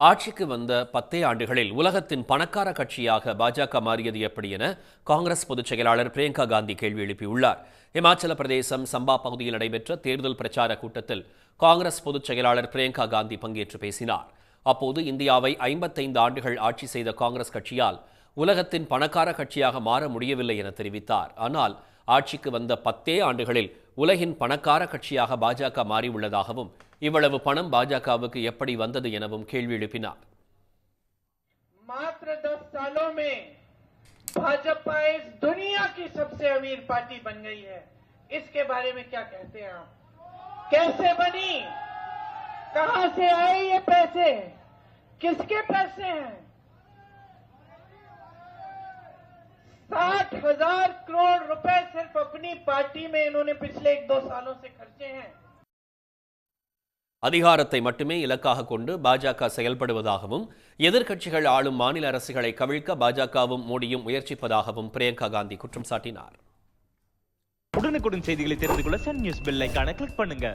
ஆட்சிக்கு வந்த பத்தே ஆண்டுகளில் உலகத்தின் பணக்கார கட்சியாக பாஜக மாறியது எப்படி என காங்கிரஸ் பொதுச் செயலாளர் பிரியங்கா காந்தி கேள்வி எழுப்பியுள்ளார். இமாச்சல பிரதேசம் சம்பா பகுதியில் நடைபெற்ற தேர்தல் பிரச்சார கூட்டத்தில் காங்கிரஸ் பொதுச் செயலாளர் பிரியங்கா காந்தி பங்கேற்று பேசினார். அப்போது இந்தியாவை ஐம்பத்தைந்து ஆண்டுகள் ஆட்சி செய்த காங்கிரஸ் கட்சியால் உலகத்தின் பணக்கார கட்சியாக மாற முடியவில்லை என தெரிவித்தார். ஆனால் ஆட்சிக்கு வந்த பத்தே ஆண்டுகளில் உலகின் பணக்கார கட்சியாக பாஜக மாறியுள்ளதாகவும் இவ்வளவு பணம் பாஜகவுக்கு எப்படி வந்தது எனவும் கேள்வி எழுப்பினார் मात्र दस सालों में भाजपा इस दुनिया की सबसे अमीर पार्टी बन गई है इसके बारे में क्या कहते हैं आप कैसे बनी कहां से आए ये पैसे किसके पैसे हैं साठ हजार करोड़ रुपए सिर्फ अपनी पार्टी में इन्होंने पिछले एक दो सालों से खर्चे हैं அதிகாரத்தை மட்டுமே இலக்காக கொண்டு பாஜக செயல்படுவதாகவும் எதிர்க்கட்சிகள் ஆளும் மாநில அரசுகளை கவிழ்க்க பாஜகவும் மோடியும் முயற்சிப்பதாகவும் பிரியங்கா காந்தி குற்றம் சாட்டினார். உடனுக்குடன் செய்திகளை தெரிந்து கொள்ள சன் நியூஸ் பெல் கிளிக் பண்ணுங்க.